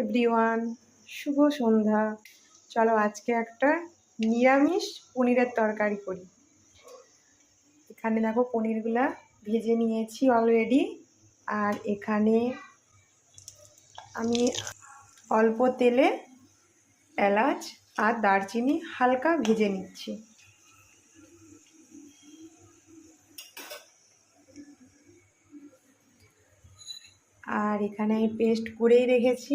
Everyone, শুভ সন্ধ্যা। চলো আজকে একটা নিরামিষ পনিরের তরকারি করি। এখানে দেখো পনিরগুলা ভেজে নিয়েছি অলরেডি আর এখানে আমি অল্প তেলে এলাচ আর দারচিনি হালকা ভেজে নিচ্ছি। আর এখানে পেস্ট করেই রেখেছি।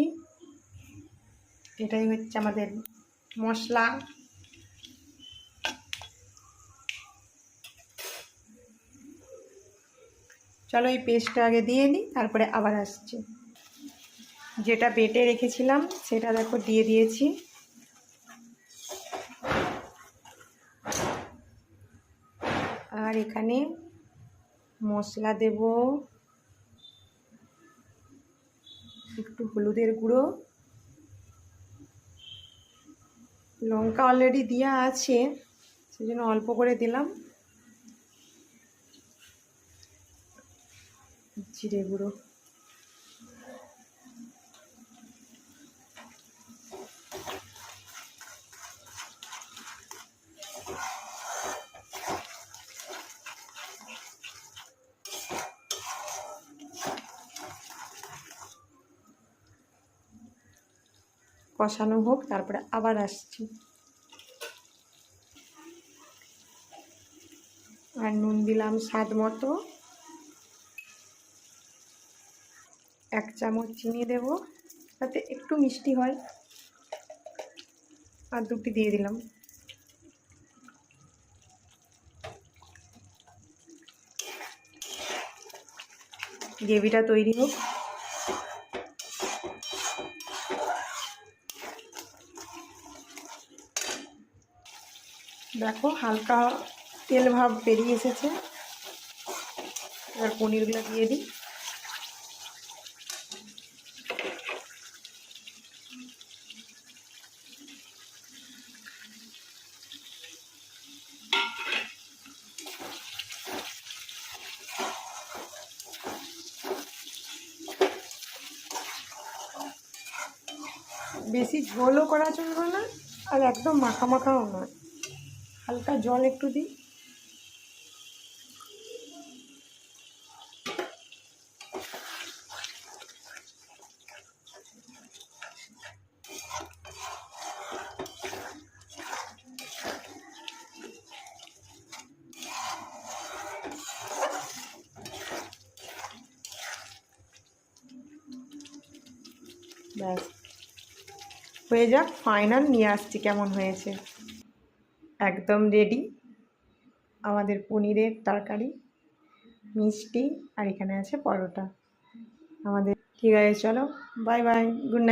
এটাই হচ্ছে আমাদের মশলা। চলো এই পেস্টটা আগে দিয়ে দিই তারপরে আবার আসছি। যেটা বেটে রেখেছিলাম, সেটা দেখো দিয়ে দিয়েছি। আর এখানে মশলা দেব। একটু হলুদের গুঁড়ো। লঙ্কা অলরেডি দেওয়া আছে সেই জন্য অল্প করে দিলাম। জিরে গুঁড়ো। কষানো হোক, তারপরে আবার আসছি। আর নুন দিলাম স্বাদ মতো। এক চামচ চিনি দেব, তাতে একটু মিষ্টি হয়। আর দুটি দিয়ে দিলাম। গ্রেভিটা তৈরি হোক। দেখো হালকা তেল ভাব বেরিয়ে এসেছে। এবার পনিরগুলো দিয়ে দিই। বেশি ঝোলও করা চলবে না আর একদম মাখা মাখাও নয়। হালকা জল একটু দিই। ব্যাস। হয়ে যাক ফাইনাল নিয়ে আসছি কেমন হয়েছে। একদম রেডি আমাদের পনিরের তরকারি, মিষ্টি, আর এখানে আছে পরোটা। আমাদের ঠিক আছে, চলো বাই বাই গুড নাইট